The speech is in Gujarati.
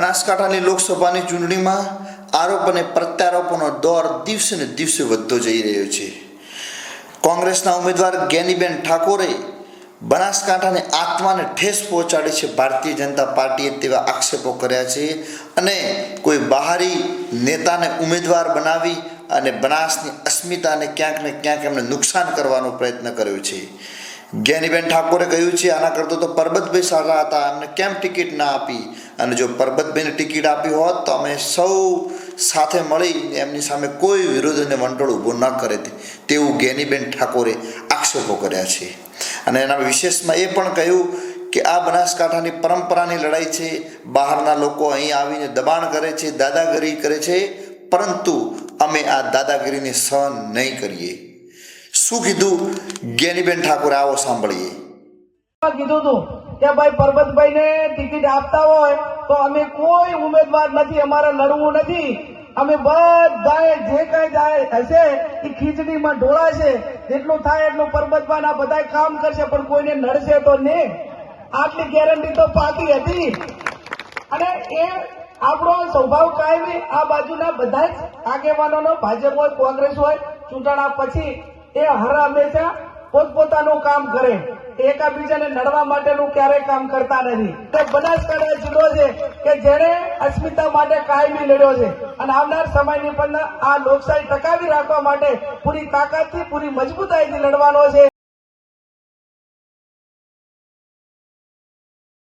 બનાસકાંઠાની લોકસભાની ચૂંટણીમાં આરોપ અને પ્રત્યારોપોનો દોર દિવસે ને દિવસે વધતો જઈ રહ્યો છે. કોંગ્રેસના ઉમેદવાર જ્ઞાનીબેન ઠાકોરે બનાસકાંઠાની આત્માને ઠેસ પહોંચાડી છે. ભારતીય જનતા પાર્ટીએ તેવા આક્ષેપો કર્યા છે અને કોઈ બહારી નેતાને ઉમેદવાર બનાવી અને બનાસની અસ્મિતાને ક્યાંક ને ક્યાંક એમને નુકસાન કરવાનો પ્રયત્ન કર્યો છે. જ્ઞાનીબેન ઠાકોરે કહ્યું છે, આના કરતાં તો પરબતભાઈ સારા હતા એમને કેમ ટિકિટ ના આપી? અને જો પરબતભાઈને ટિકિટ આપી હોત, તો અમે સૌ સાથે મળી એમની સામે કોઈ વિરોધ અને વંટોળ ઊભો ન કરે તેવું જ્ઞાનીબેન ઠાકોરે આક્ષેપો કર્યા છે. અને એના વિશેષમાં એ પણ કહ્યું કે, આ બનાસકાંઠાની પરંપરાની લડાઈ છે. બહારના લોકો અહીં આવીને દબાણ કરે છે, દાદાગીરી કરે છે. પરંતુ અમે આ દાદાગીરીને સહન નહીં કરીએ. શું કીધું જ્ઞાનીબેન ઠાકોર આવો સાંભળીએ. કીધું હતું કે ભાઈ પરબતભાઈ ને ટિકિટ આપતા હોય તો અમે કોઈ ઉમેદવાર નથી, અમારે લડવું નથી. અમે બધાએ જે કઈ જાય હશે એ ખીચડીમાં ઢોળાશે જેટલું થાય એટલું પરબતભાઈ ના બધા કામ કરશે, પણ કોઈને નડશે તો નહીં આટલી ગેરંટી તો પાકી હતી. અને એ આપણો સ્વભાવ કાયમી, આ બાજુના બધા જ આગેવાનોનો, ભાજપ હોય, કોંગ્રેસ હોય, ચૂંટણા પછી એ હર હંમેશા પોતપોતાનું કામ કરે. એકાબીજાને નડવા માટેનું ક્યારેય કામ કરતા નથી. તે બનાસકાંઠા જિલ્લો છે કે જેણે અસ્મિતા માટે કાયમી લડ્યો છે. અને આવનાર સમયની પણ આ લોકશાહી ટકાવી રાખવા માટે પૂરી તાકાતથી, પૂરી મજબૂતાઈથી લડવાનો છે.